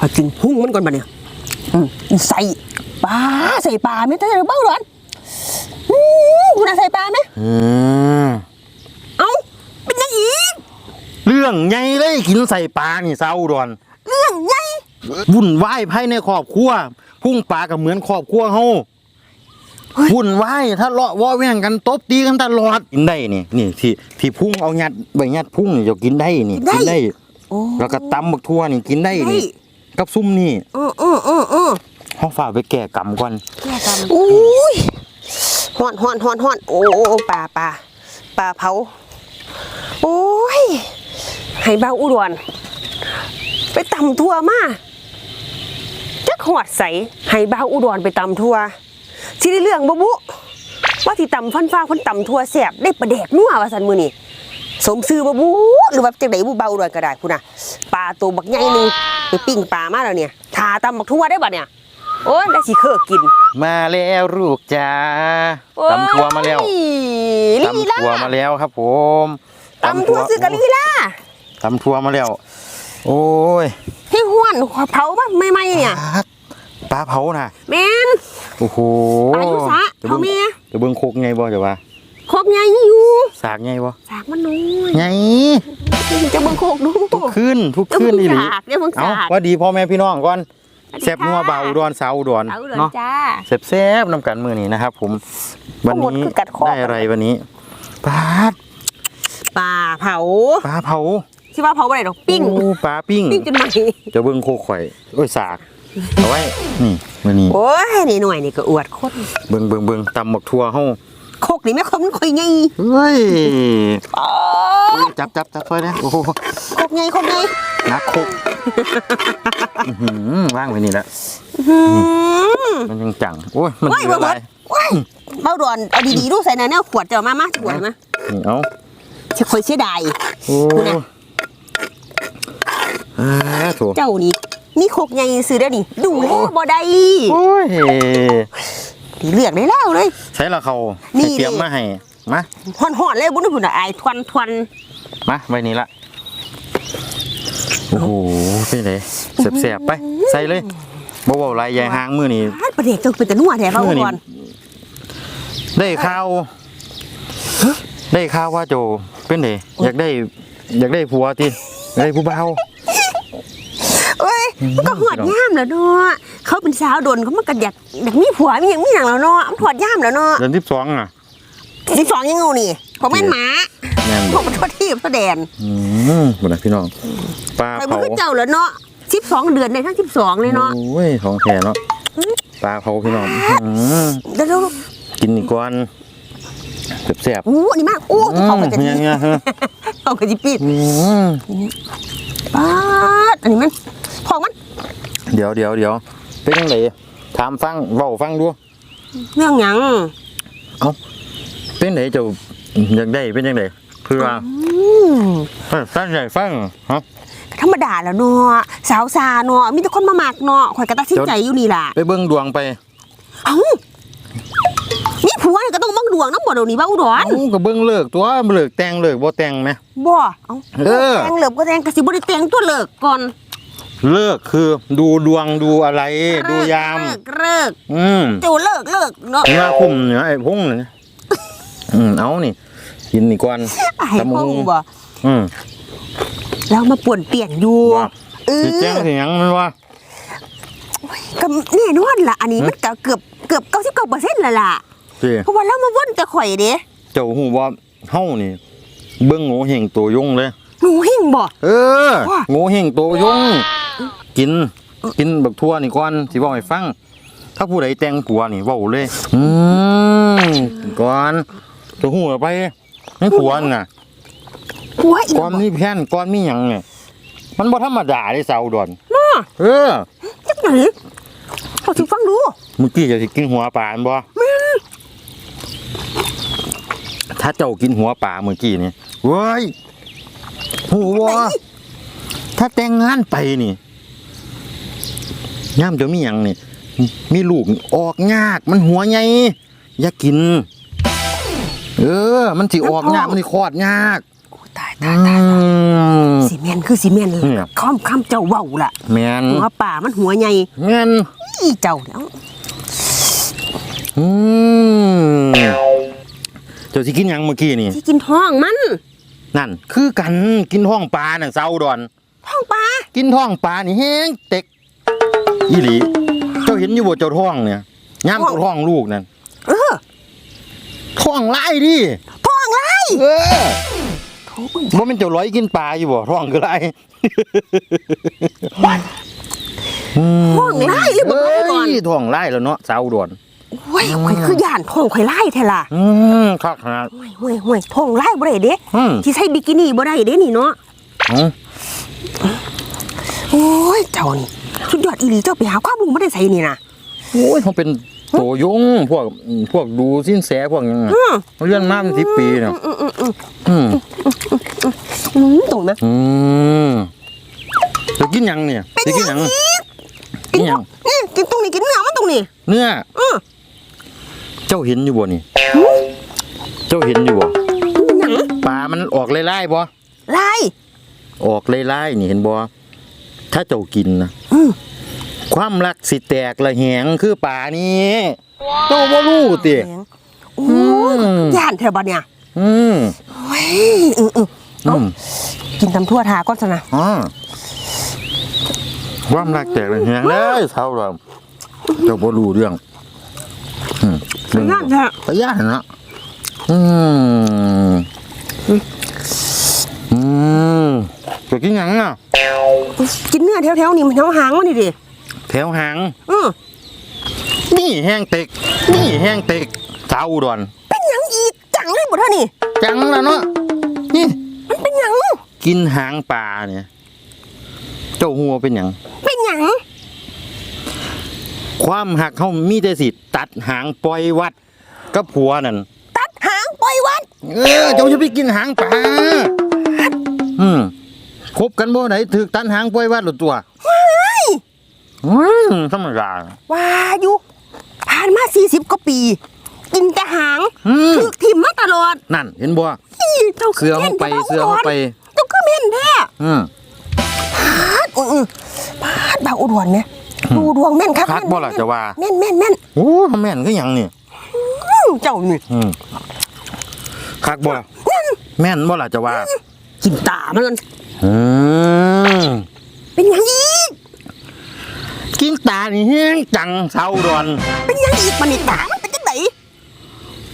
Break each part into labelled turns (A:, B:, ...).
A: พอกินพุ่งมันก่อนบัดเนี่ยอืมใส่ปลาใส่ปลาไหมถ้าจะเบ้าหรอนอืมคุณอาใส่ปลาไหม
B: อืม
A: เอ้าเป็นยังอีก
B: เรื่องใหญ่เลยกินใส่ปลานี่เศร้าดอน
A: เรื่องใหญ่
B: วุ่นวายภายในครอบครัวพุ่งปลากับเหมือนครอบครัวเฮาวุ่นวายถ้าเลาะวอแว่งกันตบตีกันตลอดกินได้นี่นี่ที่ที่พุ่งเอายัดใบยัดพุ่งนี่จะกินได้นี่กินได้
A: โอ้
B: แล้วก็ตำบักทั่วนี่กินได้
A: ได้
B: นี่ กับซุ่มนี่
A: เออเออเออเออ
B: ห้องฝ่ากไปแก่กรรมก่อน
A: อุ้ยฮ้อนฮ้อนฮ้อนฮ้อนโอ้โอ้โอ้ปลาปลาปลาเผาโอ้ยให้เบาอุดรไปตำทั่วมาจักหอดใสให้เบาอุดรไปตำทั่วสิได้เรื่องบ่บุว่าที่ตำฟันฟ้าเพิ่นตำทั่วแซ่บได้ประแดกนัวว่าซั่นมื้อนี้สมซื้อบ่บุหรือว่าจังได๋บ่เบาอุดรก็ได้พุ่นน่ะปลาตัวบักใหญ่หนึง ไปปิ้งปลามาแล้วเนี่ยทาตำบักทั่วได้บัดเนี่ย โอ้ยได้สิเคอกิน
B: มาแล้วลูกจ้าตำทัวมาแล้ว
A: โอ้ยลี
B: ตำ
A: ลา
B: ทัวมาแล้วครับ ผม
A: ตำทัวซื้อกับลีลา
B: ตำทัวมาแล้ว โอ้ย
A: ให้ห้วนเผามาใหม่ๆเนี่ย
B: ปลาเผาน่ะ
A: แม่น
B: โอ้โห
A: ปลาอยู่สระ
B: จะเบิ่ง
A: เอาแม่
B: จะเบิ่งโคกไงบ่จะว่า
A: โคกใหญ่อยู่
B: สากไงบ่
A: สากมันน้อย
B: ไง
A: จะเบิ่งโคกดู
B: ทุกคืนทุก
A: เดี๋ยว
B: คืน
A: มึง
B: อีหลี
A: สากเดี๋ยวมึง
B: เอา
A: สาก
B: ว่าดีพ่อแม่พี่น้องก่อน
A: สวัสดี
B: แซ่บนัว
A: ค่ะ
B: เบาอุดรสาวอุดร
A: เอาเลย
B: เนาะ
A: จ้า
B: แซ่บๆน้ำกันมือนี้นะครับ ผมวัน
A: หมด
B: นี้
A: คือกัดคอ
B: ได้อะไรวันนี้ปลา
A: ปลาเผา
B: ปลาเผา
A: ที่ว่าเผาบ่ได้ดอกปิ้ง
B: โอ้ปลาปิ้ง
A: ปิ้งจนไหม
B: จะเบิ่งโคกข่อยโอ้ยสากเอาไว้นี่มื้อนี้
A: โอ้ยนี่หน่อยนี่ก็อวดคน
B: เบิ่งเบิ่งเบิ่งตำบักทั่วเฮา
A: โคกนี่แม่คมมันค่อยไง
B: เฮ้ย
A: อ๋อ
B: จับจับจับช่วยนะโอ้โห
A: โคกไงโคกไง
B: นักคุกอื้อหือว่างไว้นี่แหละ
A: หืม
B: มันยังจังโอ้ยมัน
A: โอ้ย
B: เหลื
A: บ่
B: อ
A: หม
B: อะไร
A: ดโอ้ยเบาดอนเอาดีๆดูใส่ในแนวขวดเจ้ามามาขวดมา
B: นี่เอา
A: สิค่อยเสียดาย
B: โอ้
A: คุณน่ะ
B: อ่าโถ
A: เจ้านี่มีโคกใหญ่ซื้อได้อนี่ดูแลบ่ได้
B: โอ้ย
A: เลือกได้แล้วเลย
B: ใช้ละเขา
A: นี่
B: ให้เตรียม
A: ดิ
B: มาให้มา
A: ห่อนๆเลยบุญบุญอะไอ้ทวนทวน
B: มาไว้นี่ละโอ้โหเป็นไงแสบๆไปใส่เลยบ่เว้าไรยายหางมือนี่
A: ฮัดประเด็กเจ้าเป็นแต่นัวแท้เรา
B: มื้อนี้
A: ก่อน
B: ได้ข่าวได้ข่าวว่าโจเป็นไงอยากได้ อยากได้ผัวติอยากได้ผู้เบา
A: เอ้ยมันก็หอดย่ามแล้วเนาะ เขาเป็นสาวโดนเขามันก็อยากอยากมีผัวมีอย่างมีอย่างแล้วเนาะมันหอดย่ามแล้วเนาะ
B: เดือนที่สองอะ
A: สิบสองยังงูนี่ผมเป็นหมา
B: แม่น
A: ผ
B: บ่
A: มเป็นทั่วที่พระแดน
B: อืมบ่นะพี่น้องปลา
A: ไปมัน
B: เผา
A: ก็เจ้าแล้วเนาะสิบสองเดือนในทั้งสิบสองเลยเนาะ
B: โอ้ยของแท้เนาะปลาเผาพี่น้องอืม
A: เดี๋ยว
B: กินอีกก่อนแซ่บ
A: ๆ อู้อันนี้มากอู้
B: ๆอื
A: เขา
B: ม
A: ไปจะ
B: เนี่ยเนี่ยฮะ
A: เขาไปจะปิด
B: อืม
A: ป๊าดอันนี้มันของมัน
B: เดี๋ยวเดี๋ยวเดี๋ยว เป็นจังไดถามฟังเว้าฟังดู
A: เรื่องหยัง
B: เป็นไดเจ้าอยากได้เป็นจังไดคือว่า
A: อืม
B: เอ้ยฟังใหญ่ฟังฮะ
A: ธรรมดาแล้วเนาะสาวซาเนาะมีแต่คนมามักเนาะข่อยก็ตัดสินใจอยู่นี่ล่ะ
B: ไปเบิ่งดวงไป
A: เอ้านี่ผัวนี่ก็ต้องบังดวงน้ำบ่เดี๋ยวนี้บ้าอุดร
B: เอ้าก็เบิ่งเลิกตัวเลิกแต่งเลิกบ่แต่งไหม
A: บ่เอ้า
B: เออ
A: แต่งเหลือบก็แต่งกะสิบ่ได้แต่งตัวเลิกก่อน
B: เลิกคือดูดวงดูอะไร ดูยาม
A: เลิกเลิก
B: อืม
A: เจ้าเลิกเลิกเนาะ
B: เนื้อคุ้มเนื้อไอ้พุ่งนี่อืมเอานี่กินนี่ก่อน
A: ไอ้
B: ตำบัก
A: พ่อ
B: หุ่ง
A: บ่
B: อืม
A: แล้วมาป่วนเปลี่ยนอยู่
B: ว่า
A: เอ
B: สิแจ้ง
A: อ
B: สิหยังมันว่า
A: ก็แน่นอนล่ะ อันนี้มันก็เกือบเกือบ99%แล้วล่ะ
B: สิ
A: เพราะว่าเรามาวนแต่ข่อยเด้
B: เจ้าหูว่าเฮานี่ เบิ่งโง่เฮงตัวยงเลย
A: หนูหิ้งบ่
B: เออ
A: ว่า
B: โง่เฮงตัวยง กิน กินบักทั่วนี่ก่อนสิเว้าให้ฟัง ถ้าผู้ใดแต่งผัวนี่เว้าเลย อืมก่อนตัวหูไปให้ผัวน่ะ
A: ผัวอีก
B: ก่อนมีแผ่นก่อนมีหยังเนี่ยมันบ่ธรรมดาเด้สาวอุดอน
A: เนาะ
B: เออ
A: จักไหนเขาสิฟังดู
B: เมื่อกี้จะสิกินหัวปลาอันบ่ถ้าเจ้ากินหัวปลาเมื่อกี้นี่เว้ยหูวะถ้าแต่งงานไปนี่ ย่ามจะมีหยังนี่มีลูกนี่ออกยากมันหัวใหญ่อย่ากิน เออ มันสิออกยากมันสิคลอดยาก
A: โอ้ตาย
B: อื
A: ตายตาย
B: ม
A: ซีเมนคือซีเมน
B: เนี่ย
A: ค้อมคำเจ้าเว้าล่ะ
B: แม่น
A: หัวป่ามันหัวใหญ่
B: แม่น
A: อีเจ้าเนาะ
B: อืมเจ้าสิกินหยังเมื่อกี้นี่
A: ที่กินท้องมัน
B: นั่น คือกันกินท้องปลาน่ะเซาดอน
A: ท้องปลา
B: กินท้องปลานี่แห้งเต็ก อีหลี เจ้าเห็นอยู่บ่เจ้าท้องเนี่ยย่ามเจ้าท้องลูกนั่น
A: เออ
B: ท้องไล่ดิ
A: ท้องไร
B: เออ
A: ท้อง
B: บ่แม่นเจ้าร้อยกินปลาอยู่บ่ท้องคือไร
A: ท้องไรเลยบ่
B: เอ้
A: ได้ก่อน
B: ยท้องไล่แล้วเนาะสาวดวน
A: โอ้ยข่อยคือย่านท้องข่อยไล่แท้ล่ะ
B: อืมคักขนาด
A: ห่วยห่วยห่วยท้องไล่บ่ได้เด้
B: อืม
A: ที่ใส่บิกินี่บ่ได้เด้นี่เนาะ
B: อืม
A: โอ้ยเจ้านี่ สุดยอดอีหลีเจ้าไปหาความรู้มาได้ใส่นี่นะ
B: โอ้ยเขาเป็นโตยงพวกพวกดูสิ้นแสพวกหยังอะ
A: อืม
B: เขาเรียนมาเป็นสิบปีเนาะ
A: อืมอืมอืม
B: อืม
A: อืมตรงนะ
B: อืมจะกินหยังเนี่ยจะกินหยังกินหยัง
A: นี่กินตรงนี้กินเนื้อมันตรงนี้
B: เนื้อ
A: อือ
B: เจ้าเห็นอยู่บ่นี่เจ้าเห็นอยู่บ่
A: มันเป็นหยัง
B: ปลามันออกไล่ๆบ่
A: ไล่
B: ออกไล่ๆนี่เห็นบ่ ถ้าเจ้ากินนะ
A: อืม
B: ความรักสิแตกละแหงคือป่านี้เจ้าบ่รู้ติ
A: แหงโอ้ย
B: อืม
A: ย่านแถวบ้านเนี่ย
B: อืม
A: เฮ้ยอืมอืม
B: อืม
A: กินตำทั่วทาก่อนซะนะ
B: อ๋อความรักแตกละแหงเลยเท่าเราเจ้าบ่รู้เรื่องอืมเรื่อง
A: ย่านแท้
B: ตะย่านเนาะอืม อืมจะกินหยังอะ
A: กินเนื้อแถวๆนี่มันแถวหางมันนี่ดิ
B: แถวหาง
A: อือ
B: นี่แห้งเต็ก นี่แห้งเต็กสาวอุดร
A: เป็นหยังอีกจังเลยบ่เท่านี่
B: จังแล้วเนาะนี่
A: มันเป็นหยัง
B: กินหางปลาเนี่ย เจ้าหัวเป็นหยัง
A: เป็นหยัง
B: ความหักเขามีแต่สิตัดหางปล่อยวัดกับผัวนั่น
A: ตัดหางปล่อยวัด
B: เออเจ้าจะไปกินหางปลา อืมคบกันบ่ไหนถือตัดหางปล่อยวัดหรือตัวอืมธรรมดา
A: ว่าอยู่ผ่านมา40กว่าปี กินแต่หาง
B: อืม
A: ถูกทิ่มมาตลอด
B: นั่น เห็นบ่
A: อี้เจ้าคื
B: เสือเข้าไป
A: ม่น
B: เสือเข้าไป
A: เจ้าคือเม่นแท้
B: อืม
A: พาดอือพาดบางอุดรเนี่ยดูดวงแม่นครับ
B: คักบ่ล่ะจะว่า
A: แม่นแม่นแม่น
B: โอ้ทำแม่นก็ยังนี่
A: อื้อเจ้านี่
B: อืมคักบ่ล่ะแม่นบ่ล่ะจะว่า
A: กินตามัน
B: อืม
A: เป็นหยังอีก
B: กินตานี่แห้งจังเศร้าดอน
A: เป็นหยังอีกมันนี่ตามันเป็นจังได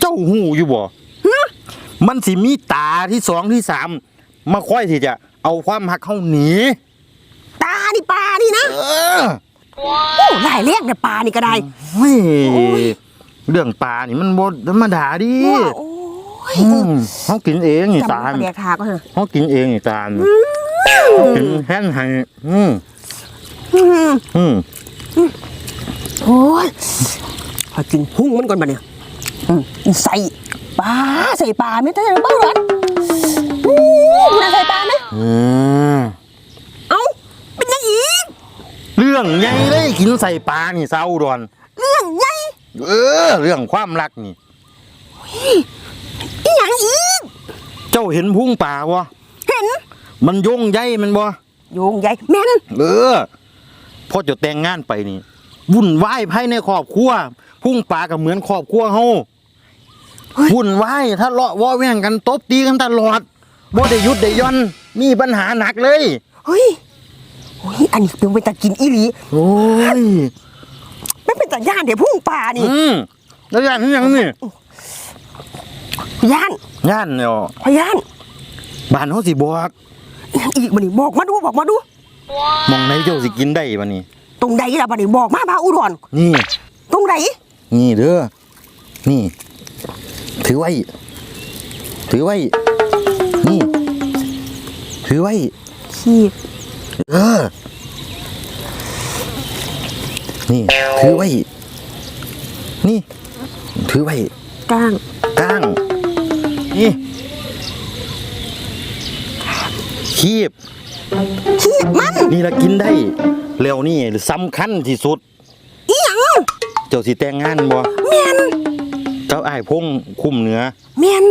B: เจ้าหูอยู่บ่
A: ฮะ
B: มันสิมีตาที่สองที่สามมาค่อยที่จะเอาความหักเข้าหนี
A: ตานี่ปลานี่นะ
B: เออ
A: โอ้หลายแรกเนี่ยปลานี่ก็ได้
B: เฮ้ยเรื่องปลานี่มันบ่ธรรมดาดิ
A: ว้าโอ้ ย
B: อืมเขากินเองนี่
A: จำ
B: ตา
A: ปลาแดกทาก็เถอะ
B: เขากินเองนี่ตาลกินแห้งให้อืม
A: อืม
B: อืม
A: โอ้ยขอกินหุ้งมันก่อนบัดเนี่ยอืมใส่ปลาใส่ปลาไม่ได้เลยบ้างหรออืมคุณใส่ปลาไหม
B: อืม
A: เอ้าเป็นยังอีก
B: เรื่องใหญ่เลยกินใส่ปลานี่เศร้าดอน
A: เรื่องใหญ่
B: เออ เรื่องความรักนี่
A: อีหยังอีก
B: เจ้าเห็นพุงปลาวะ
A: เห็น
B: มันโยงใยมันบ่
A: โยงใหญ่แม่น
B: เออพอจะแต่งงานไปนี่ วุ่นวายภายในครอบครัว พุ่งปลาก็เหมือนครอบครัวเฮาวุ่นวายถ้าเลาะเวอแว่งกันตบตีกันตลอดบ่ได้หยุดได้หย่อนมีปัญหาหนักเลย
A: เฮ้ยโอ้ยอันนี้เป็นไปตะกินอีหลี
B: โอ้ย
A: ไม่เป็นตาย่านเดี๋ยวพุ่งป่านี่
B: อืมแล้วย่านนี่ยังนี่
A: ย่าน
B: ย่านเนาะ
A: พย่าน
B: บ้านเฮาสิบอก
A: อีหยังอีกบันนี้บอกมาดูบอกมาดู
B: มองไหนเจ้าสิกินได้บัดนี้
A: ตรงใดล่ะบันนี้บอกมาพาอุดร
B: นี่
A: ตรงไหน
B: นี่เด้อ นี่ ถือไว้ ถือไว้ นี่ ถือไว้
A: ขีบ
B: เออ นี่ ถือไว้ นี่ ถือไว้
A: ก้าง
B: ก้าง นี่คีบ
A: ขีบมัน
B: นี่ละกินได้แล้วนี่สำคัญที่สุด
A: อีหยัง
B: เจ้าสิแต่งงานบ่
A: แม่น
B: เจ้าอ้ายพงคุ้มเหนือ
A: แม่น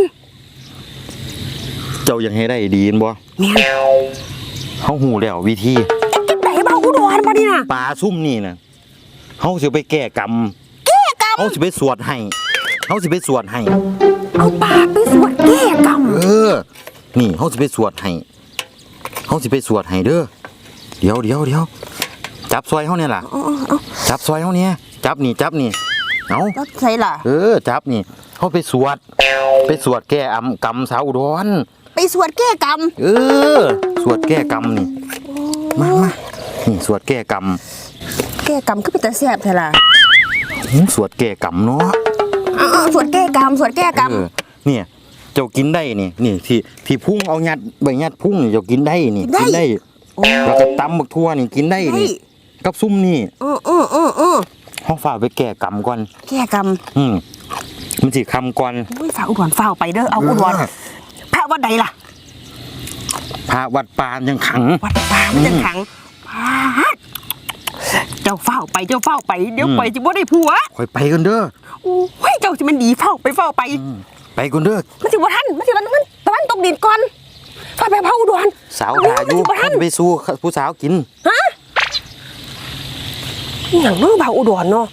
B: เจ้ายังให้ได้ดีนบ่
A: แม่น
B: เฮาหูแล้ววิธี
A: จังไดเบาอุดรบ่นี่น่ะ
B: ปลาซุ่มนี่นะเฮาสิไปแก้กรรม
A: แก้กรรม
B: เฮาสิไปสวดให้เฮาสิไปสวดให้
A: เอาปากไปสวดแก้กรรม
B: เออ นี่เฮาสิไปสวดให้เฮาสิไปสวดให้เด้อ เดี๋ยวเดี๋ยวเดี๋ยวจับซอยเฮาเนี่ยล่ะ
A: เอาเอาเอา
B: จับซอยเฮาเนี่ยจับนี่จับนี่ เอา
A: แล้วใส่ล่ะ
B: เออ จับนี่เฮาไปสวด ไปสวดแก้อำกรรมสาวอุดร
A: ไปสวดแก้กรรม
B: เออ สวดแก้กรรมนี่ มามานี่สวดแก้กรรม
A: แก้กรรมคือเป็นตาแซ่บแท้ล่ะ
B: หืมสวดแก้กรรมเนาะ
A: เอาเอาสวดแก้ กรรมสวดแก้กรรม
B: เออเนี่ยเจ้ากินได้นี่นี่ที่ที่พุ่งเอายัดใบยัดพุ่งนี่เจ้ากินได้นี่กินได้
A: โอ้
B: แล้วก็ตำบักทั่วนี่กินได้
A: ได้
B: นี่กับซุ่มนี่
A: เออเออเออเออ
B: ห้องฝ่ากไปแก้กรรมก่อน
A: แก้กรรม
B: อืมมันสิคำก่อน
A: อุ้ยฝากอุดรฝ้าวไปเด้อเอาอุดรพระวัดใดล่ะ
B: พระวัดปานยังขัง
A: วัดป่ามันจะขังพาด เจ้าเฝ้าไปเจ้าเฝ้าไปเดี๋ยว
B: อืม
A: ไปจะบ่ได้ผัว
B: คอยไปกันเด้อ
A: โอ้ยเจ้าจะมันดีเฝ้าไปเฝ้าไป
B: อืมไปกันเด้อ
A: มันสิบ่ทันมันสิมันมันตะวันตกดินก่อนฟ้าไปเผาอุดร
B: สาวด่าอยู่
A: มันสิบ่ทัน
B: ท่านไปสู้ผู้สาวกิน
A: ฮะอหย่างเมื่อเผาอุดรเนาะ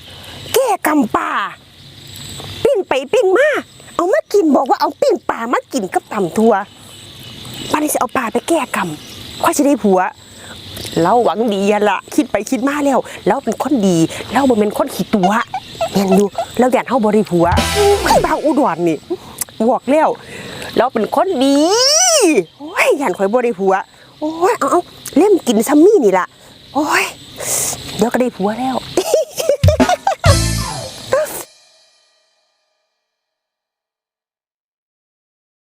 A: แก้กำป่าปิ้นไปปิ้นมาเอามากินบอกว่าเอาปิ้นป่ามากินกับตำทัวป้านี่จะเอาป่าไปแก้กรรมค่อยจะได้ผัว เราหวังดีอะละคิดไปคิดมาแล้ว เราเป็นคนดีเราบ่เป็นคนขี้ตัวเห็นอยู่เราอยากเฮาบ่ได้ผัวไม่บางอุดรนี่บอกแล้วเราเป็นคนดีโอ้ยยันข่อยบ่ได้ผัวโอ้ยเอาเอาเล่มกินซัมมี่นี่ล่ะโอ้ยเดี๋ยวก็ได้ผัวแล้ว